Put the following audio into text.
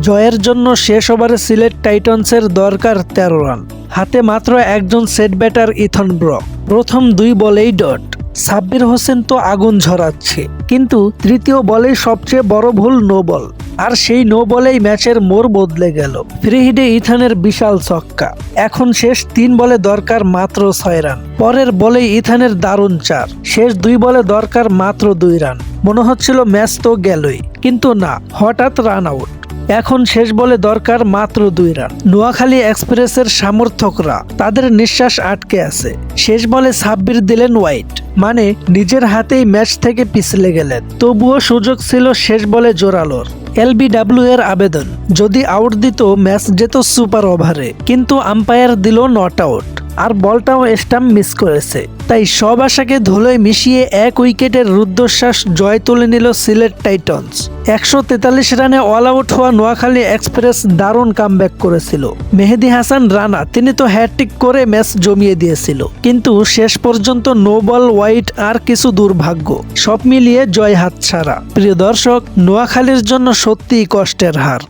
জয়ের জন্য শেষ ওভারে সিলেট টাইটন্সের দরকার তেরো রান। হাতে মাত্র একজন সেট ব্যাটার ইথন ব্রক। প্রথম দুই বলেই ডট। সাব্বির হোসেন তো আগুন ঝরাচ্ছে। কিন্তু তৃতীয় বলেই সবচেয়ে বড় ভুল নো বল। আর সেই নো বলেই ম্যাচের মোর বদলে গেল। ফ্রি হিটে ইথানের বিশাল ছক্কা। এখন শেষ তিন বলে দরকার মাত্র ছয় রান। পরের বলেই ইথানের দারুণ চার। শেষ দুই বলে দরকার মাত্র দুই রান। মনে হচ্ছিল ম্যাচ তো গেলই। কিন্তু না, হঠাৎ রান আউট। এখন শেষ বলে দরকার মাত্র দুই রান। নোয়াখালী এক্সপ্রেসের সমর্থকরা তাদের নিঃশ্বাস আটকে আছে। শেষ বলে সাব্বির দিলেন হোয়াইট। মানে নিজের হাতেই ম্যাচ থেকে পিছলে গেলেন। তবুও সুযোগ ছিল শেষ বলে জোরালোর। এলবিডাব্লিউ এর আবেদন, যদি আউট দিত ম্যাচ যেত সুপার ওভারে, কিন্তু আম্পায়ার দিল নট আউট। আর বলটাও স্টাম্প মিস করেছে। তাই সব আশাকে ধুলোয় মিশিয়ে এক উইকেটের রুদ্ধশ্বাস জয় তুলে নিল সিলেট টাইটন্স। একশো তেতাল্লিশ রানে অল আউট হওয়া নোয়াখালী এক্সপ্রেস দারুণ কামব্যাক করেছিল। মেহেদি হাসান রানা, তিনি তো হ্যাট্রিক করে ম্যাচ জমিয়ে দিয়েছিল। কিন্তু শেষ পর্যন্ত নো বল হোয়াইট আর কিছু দুর্ভাগ্য। সব মিলিয়ে জয় হাতছাড়া। প্রিয় দর্শক, নোয়াখালীর জন্য সত্যিই কষ্টের হার।